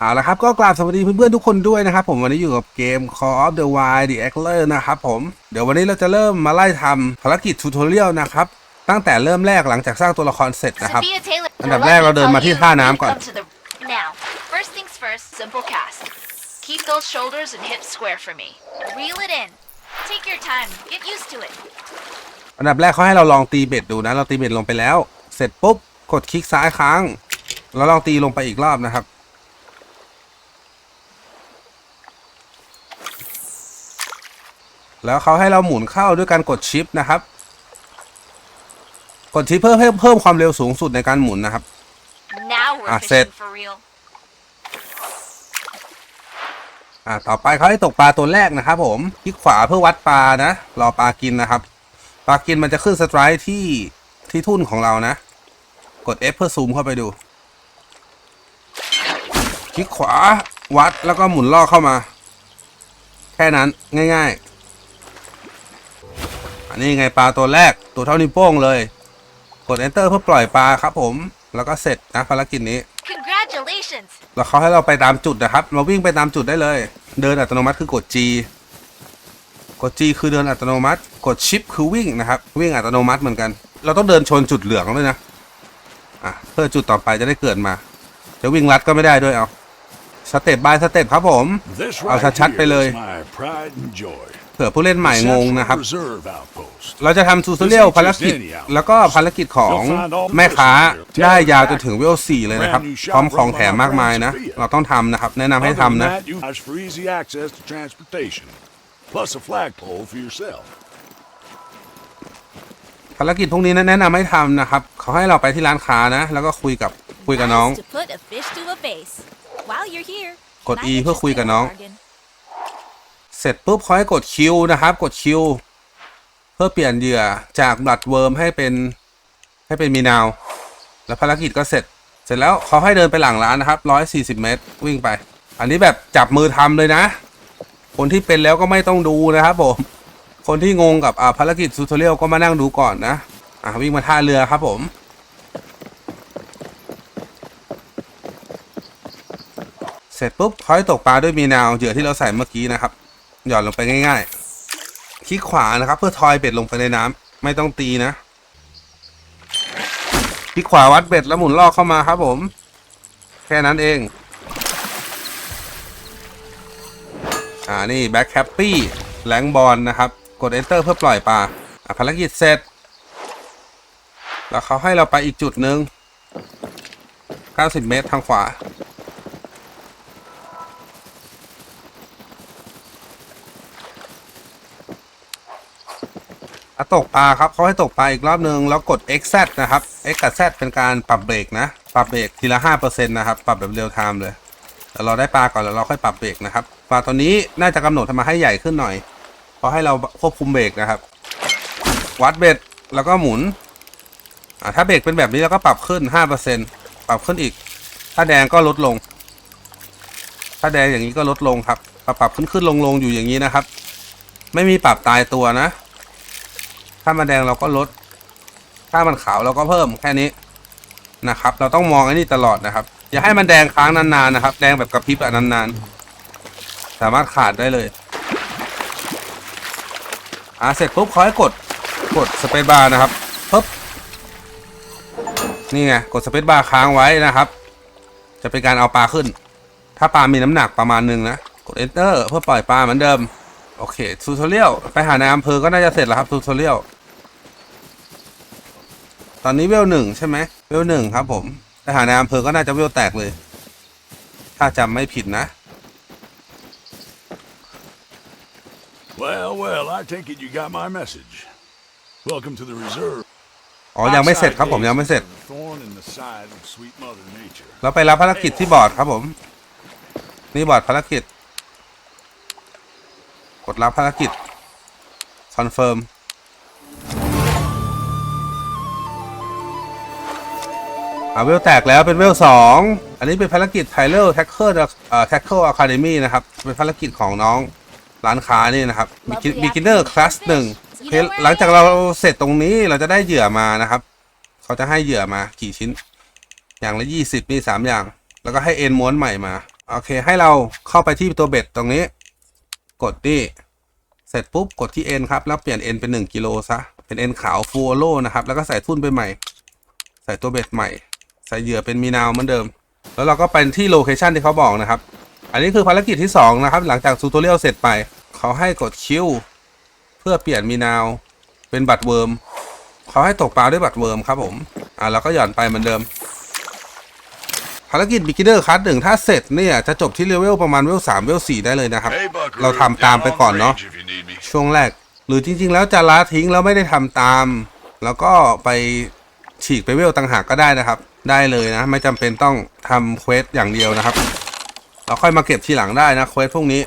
เอาละครับก็กราบสวัสดีเพื่อนๆทุกคนด้วยนะครับผมวันนี้อยู่กับเกม Call of the Wild The Angler นะครับผมเดี๋ยววันนี้เราจะเริ่มมาไล่ทำภารกิจทูทอเรียลนะครับตั้งแต่เริ่มแรกหลังจากสร้างตัวละครเสร็จนะครับ Sophia Taylor. อันดับแรกเราเดินมาที่ท่าน้ำก่อน Come to the- Now, first things first, simple cast. Keep those shoulders and hips square for me. Reel it in. Take your time. Get used to it. อันดับแรกเขาให้เราลองตีเบ็ดดูนะเราตีเบ็ดลงไปแล้ว เสร็จปุ๊บกดคลิกซ้ายค้าง แล้วลองตีลงไปอีกรอบนะครับ แล้วเขาให้เราหมุนเข้าด้วยการกดชิปนะครับ กดชิปเพื่อเพิ่มเพิ่มความเร็วสูงสุดในการหมุนนะครับ Now we're Ah, fishing set. for real. อ่าต่อไปเขาให้ตกปลาตัวแรกนะครับ ผมคลิกขวาเพื่อวัดปลานะรอปลากินนะครับ ปลากินมันจะขึ้นสไตร์ที่ที่ทุ่นของเรานะ กด F เพื่อซูมเข้าไปดู คลิกขวาวัดแล้วก็หมุนล่อกเข้ามา แค่นั้นง่าย ๆ อันนี้ไงปลาตัวแรกตัวเท่านิ้วโป้งเลย กด Enter เพื่อปล่อยปลาครับผม แล้วก็เสร็จนะภารกิจนี้ Congratulations. แล้วเขาให้เราไปตามจุดนะครับ เราวิ่งไปตามจุดได้เลย เดินอัตโนมัติคือกด G กด G คือเดินอัตโนมัติ กดชิปคือวิ่งนะครับ วิ่งอัตโนมัติเหมือนกัน เราต้องเดินชนจุดเหลืองด้วยนะ อะ เพื่อจุดต่อไปจะได้เกิดมา จะวิ่งลัดก็ไม่ได้ด้วยเอา สเต็ปบายสเต็ปครับผม This เอา right ชัดๆไปเลย here is my pride and joy. เผื่อผู้เล่นใหม่งงนะครับ Central Reserve Outpost. เราจะทำทูตเรียลภารกิจ แล้วก็ภารกิจของแม่ค้าได้ยาวจนถึงเวล4เลยนะครับ พร้อมของแถมมากมายนะ เราต้องทำนะครับ แนะนำให้ Other ทำ than นะ that, you charge for easy access to transportation, plus a flagpole for yourself. ภารกิจพวกนี้แนะนำให้ทำนะครับ เขาให้เราไปที่ร้านค้านะ แล้วก็คุยกับคุยกับน้อง to put a fish to a face. While you're here, กด might E เพื่อคุยกับน้อง bargain. เสร็จปุ๊บเขาให้กดคิวนะครับ กดคิวเพื่อเปลี่ยนเหยื่อจากบลัดเวิร์มให้เป็นให้เป็นมีนาว แล้วภารกิจก็เสร็จ เสร็จแล้วเขาให้เดินไปหลังร้านนะครับร้อยสี่สิบเมตร วิ่งไป อันนี้แบบจับมือทำเลยนะ คนที่เป็นแล้วก็ไม่ต้องดูนะครับผม คนที่งงกับอ่าภารกิจทูทอเรียลก็มานั่งดูก่อนนะ อ่าวิ่งมาท่าเรือครับผมเสร็จปุ๊บเขาให้ตกปลาด้วยมีนาวเหยื่อที่เราใส่เมื่อกี้นะครับ หย่อนลงไปง่ายๆ คลิกขวานะครับ เพื่อทอยเบ็ดลงไปในน้ำไม่ต้องตีนะ คลิกขวาวัดเบ็ดแล้วหมุนลอกเข้ามาครับผม แค่นั้นเอง อ่านี่แบ็คแคปปี้แรงบอลนะครับ กด Enter เพื่อปล่อยปลาภารกิจเสร็จ แล้วเขาให้เราไปอีกจุดหนึ่ง90 เมตรทางขวา ตกปลาครับเขาให้ตกปลาอีกรอบนึงแล้วกด XZ นะครับ X กับ Z เป็นการปรับเบรกนะ ปรับเบรกทีละ5%นะครับ ปรับแบบเรียลไทม์เลยแต่เราได้ปลาก่อนแล้วเราค่อยปรับเบรกนะครับ ปลาตัวนี้น่าจะกำหนดทำมาให้ใหญ่ขึ้นหน่อย เพราะให้เราควบคุมเบรกนะครับ วัดเบ็ดแล้วก็หมุน อ่าถ้าเบรกเป็นแบบนี้เราก็ปรับขึ้น 5%ปรับขึ้นอีก ถ้าแดงก็ลดลง ถ้าแดงอย่างนี้ก็ลดลงครับ ปรับปรับขึ้นขึ้นลงลงอยู่อย่างนี้นะครับ ไม่มีปรับตายตัวนะ ถ้ามันแดงเราก็ลด ถ้ามันขาวเราก็เพิ่มแค่นี้นะครับ เราต้องมองไอ้นี่ตลอดนะครับ อย่าให้มันแดงค้างนานๆนะครับ แดงแบบกระพริบอะนานๆ สามารถขาดได้เลย อ่าเสร็จปุ๊บขาให้กดกดสเปซบาร์นะครับปึ๊บนี่ไงกดสเปซบาร์ค้างไว้นะครับ จะเป็นการเอาปลาขึ้น ถ้าปลามีน้ำหนักประมาณหนึ่งนะ กด enter เพื่อปล่อยปลาเหมือนเดิม โอเคทูทอเรียลไปหาในอำเภอก็น่าจะเสร็จแล้วครับทูทอเรียลตอนนี้เวลหนึ่งใช่ไหมเวลหนึ่งครับ ผมไปหาในอำเภอก็น่าจะเวลแตกเลย ถ้าจำไม่ผิดนะ Well, well, I take it you got my message. Welcome to the reserve. อ๋อ ยังไม่เสร็จครับผมยังไม่เสร็จ Thorn in the side of sweet Mother Nature. เราไปรับภารกิจที่บอร์ดครับผม นี่บอร์ดภารกิจก ดรับภารกิจคอนเฟิร์มอ่าเวลแตกแล้วเป็นเวลสองอันนี้เป็นภารกิจไทเลอร์แท็กเกอร์เอ่อแท็กเกอร์อะคาเดมี่นะครับ เป็นภารกิจของน้องร้านค้านี่นะครับบิกินเนอร์คลาสหนึ่งหลังจากเราเสร็จตรงนี้เราจะได้เหยื่อมานะครับ เขาจะให้เหยื่อมากี่ชิ้น อย่างละยี่สิบมีสามอย่าง แล้วก็ให้เอ็นม้วนใหม่มา โอเค ให้เราเข้าไปที่ตัวเบ็ดตรงนี้ กดนี่เสร็จปุ๊บกดที่ N ครับแล้วเปลี่ยน N เป็น 1กิโลซะเป็น N ขาวฟูโลนะครับแล้วก็ใส่ทุ่นไปใหม่ ใส่ตัวเบ็ดใหม่ ใส่เหยื่อเป็นมีนาวเหมือนเดิม แล้วเราก็ไปที่โลเคชันที่เขาบอกนะครับ อันนี้คือภารกิจที่2นะครับหลังจากทูตเรียลเสร็จไป เขาให้กดคิวเพื่อเปลี่ยนมีนาวเป็นบัตรเวิร์มเขาให้ตกปลาด้วยบัตรเวิร์มครับผมอ่าเราก็หย่อนไปเหมือนเดิม ภารกิจ beginner คัสหนึ่งถ้าเสร็จเนี่ย จะจบที่เลเวลประมาณเลเวลสามเลเวลสี่ได้เลยนะครับ Hey, Buckaroo. เราทำตามไปก่อนเนาะ Down on the range if you need me. ช่วงแรก หรือจริง ๆ แล้วจะละทิ้งแล้วไม่ได้ทำตาม แล้วก็ไปฉีกไปเวลต่างหากก็ได้นะครับ ได้เลยนะ ไม่จำเป็นต้องทำเควสอย่างเดียวนะครับ เราค่อยมาเก็บทีหลังได้นะเควสพวกนี้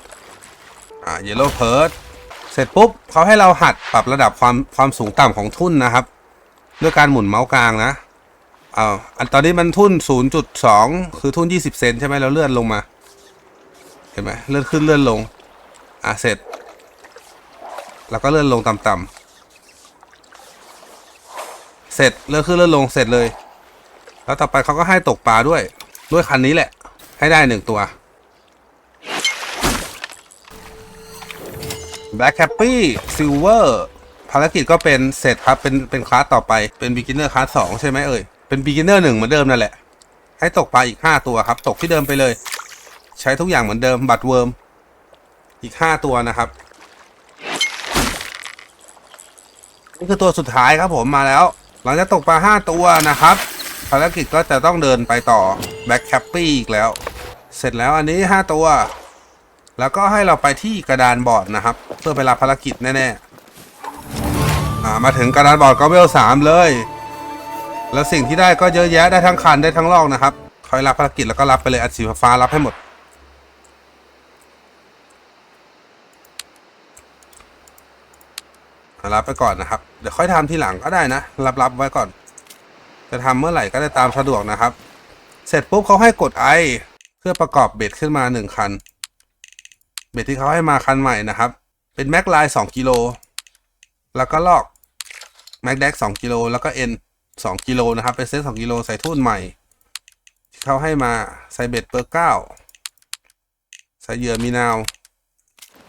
อ่า yellow p e r เสร็จปุ๊บเขาให้เราหัดปรับระดับความความสูงต่ำของทุ่นนะครับ ด้วยการหมุนเมาส์กลางนะ อ้าวอันตอนนี้มันทุ่น 0.2 คือทุ่น 20 เซนใช่ไหมเราเลื่อนลงมา เห็นไหมเลื่อนขึ้นเลื่อนลง อะ เสร็จ แล้วก็เลื่อนลงต่ำๆ เสร็จ เลื่อนขึ้นเลื่อนลง เสร็จเลย แล้วต่อไปเขาก็ให้ตกปลาด้วย ด้วยคันนี้แหละ ให้ได้หนึ่งตัว Black Happy Silver ภารกิจก็เป็นเสร็จครับ เป็นเป็นคลาสต่อไป เป็น Beginner คลาสสองใช่ไหมเอ่ย เป็น Beginner หนึ่งเหมือนเดิมนั่นแหละ ให้ตกปลาอีกห้าตัวครับ ตกที่เดิมไปเลย ใช้ทุกอย่างเหมือนเดิมบัตรเวิร์มอีกห้าตัวนะครับ นี่คือตัวสุดท้ายครับผมมาแล้ว หลังจากตกปลาห้าตัวนะครับภารกิจก็จะต้องเดินไปต่อแบ็คแคปปี้อีกแล้ว เสร็จแล้วอันนี้ห้าตัว แล้วก็ให้เราไปที่กระดานบอร์ดนะครับ เพื่อไปรับภารกิจแน่ๆมาถึงกระดานบอร์ดก็เวลสามเลย แล้วสิ่งที่ได้ก็เยอะแยะได้ทั้งคันได้ทั้งลอกนะครับคอยรับภารกิจแล้วก็รับไปเลยอัดสีฟ้ารับให้หมด รับไปก่อนนะครับ เดี๋ยวค่อยทำทีหลังก็ได้นะ รับรับไว้ก่อน จะทำเมื่อไหร่ก็ได้ตามสะดวกนะครับ เสร็จปุ๊บเขาให้กดไอเพื่อประกอบเบ็ดขึ้นมาหนึ่งคัน เบ็ดที่เขาให้มาคันใหม่นะครับ เป็นแม็กไลน์สองกิโลแล้วก็ลอกแม็กแดกสองกิโลแล้วก็เอ็น สองกิโลนะครับเป็นเซตสองกิโลใส่ทุ่นใหม่ที่เขาให้มาใส่เบ็ดเบอร์เก้าใส่เหยื่อมีนาว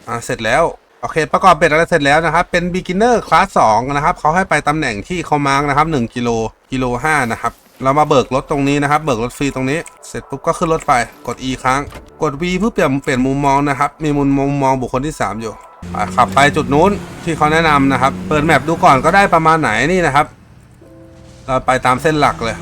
อ่าเสร็จแล้ว โอเค ประกอบเบ็ดอะไรเสร็จแล้วนะครับ เป็น beginner คลาส2นะครับเขาให้ไปตำแหน่งที่เขามาร์กนะครับ1กิโลกิโล5นะครับเรามาเบิกรถตรงนี้นะครับ เบิกรถฟรีตรงนี้ เสร็จปุ๊บก็ขึ้นรถไป กด E ครั้ง กด V เพื่อเปลี่ยนเปลี่ยนมุมมองนะครับ มีมุมมุมมองบุคคลที่ 3 อยู่อะขับไปจุดนู้นที่เขาแนะนำนะครับ เปิดแมปดูก่อนก็ได้ประมาณไหนนี่นะครับ เราไปตามเส้นหลักเลย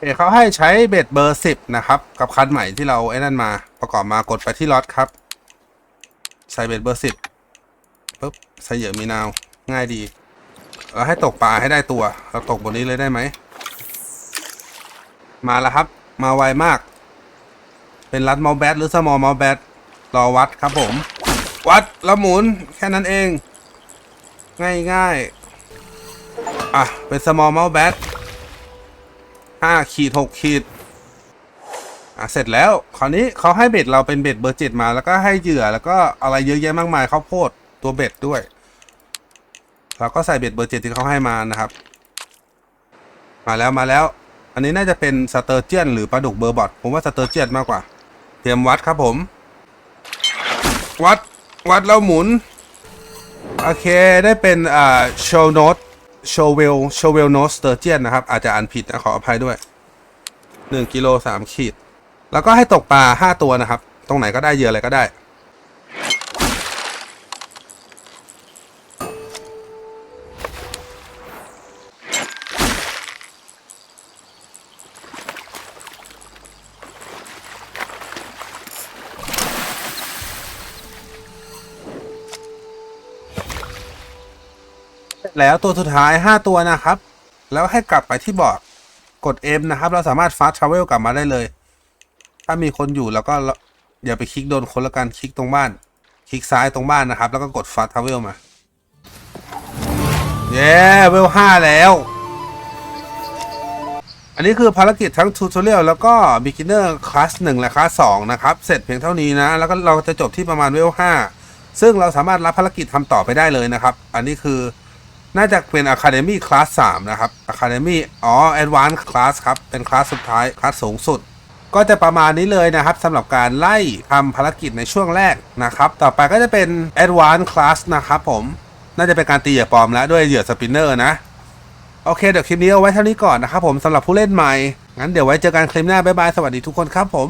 เอเขาให้ใช้เบ็ดเบอร์สิบนะครับ กับคันใหม่ที่เราไอ้นั่นมา ประกอบมากดไปที่ล็อตครับ ใส่เบ็ดเบอร์สิบปุ๊บใส่เหยื่อมีนาว ง่ายดีเราให้ตกปลาให้ได้ตัว เราตกบนนี้เลยได้ไหม มาแล้วครับ มาไวมาก เป็นรัดมอลแบทหรือสมอลมอลแบทรอวัดครับผม วัดแล้วหมุนแค่นั้นเอง ง่ายง่ายอะ เป็นสมอลมอลแบท ห้าขีดหกขีดอะเสร็จแล้วคราวนี้เขาให้เบ็ดเราเป็นเบ็ดเบอร์เจ็ดมาแล้วก็ให้เหยื่อแล้วก็อะไรเยอะแยะมากมายข้าวโพดตัวเบ็ดด้วยเราก็ใส่เบ็ดเบอร์เจ็ดที่เขาให้มานะครับ มาแล้วมาแล้ว อันนี้น่าจะเป็นสเตอร์เจียนหรือปลาดุกเบอร์บอทผมว่าสเตอร์เจียนมากกว่า เตรียมวัดครับผม วัดวัดแล้วหมุน โอเคได้เป็นอ่าโชว์โน้ต โชเวลโชเวลโนสเตอร์เจียนนะครับ อาจจะอ่านผิดนะ ขออภัยด้วยหนึ่งกิโลสามขีด แล้วก็ให้ตกปลาห้าตัวนะครับ ตรงไหนก็ได้เหยื่ออะไรก็ได้ แล้วตัวสุดท้าย 5 ตัวนะครับ แล้วให้กลับไปที่บอร์ดกด M นะครับ เราสามารถ fast travel กลับมาได้เลย ถ้ามีคนอยู่แล้วก็อย่าไปคลิกโดนคนละกันคลิกตรงบ้าน คลิกซ้ายตรงบ้านนะครับ แล้วก็กด fast travel มา เย้เวลห้าแล้ว อันนี้คือภารกิจทั้งทูต o เรียลแล้วก็ beginner class 1 และ class 2 นะครับ เสร็จเพียงเท่านี้นะ แล้วก็เราจะจบที่ประมาณเวล5ซึ่งเราสามารถรับภารกิจทำต่อไปได้เลยนะครับ อันนี้คือ น่าจะเป็น academy class 3 นะครับ academy อ๋อ advanced class ครับ เป็นคลาสสุดท้าย คลาสสูงสุด ก็จะประมาณนี้เลยนะครับสำหรับการไล่ทำภารกิจในช่วงแรกนะครับ ต่อไปก็จะเป็น advanced class นะครับผม น่าจะเป็นการตีเหยื่อปลอมแล้วด้วยเหยื่อสปินเนอร์นะ โอเค เดี๋ยวคลิปนี้เอาไว้เท่านี้ก่อนนะครับผมสำหรับผู้เล่นใหม่ งั้นเดี๋ยวไว้เจอกันคลิปหน้าบ๊ายบาย สวัสดีทุกคนครับผม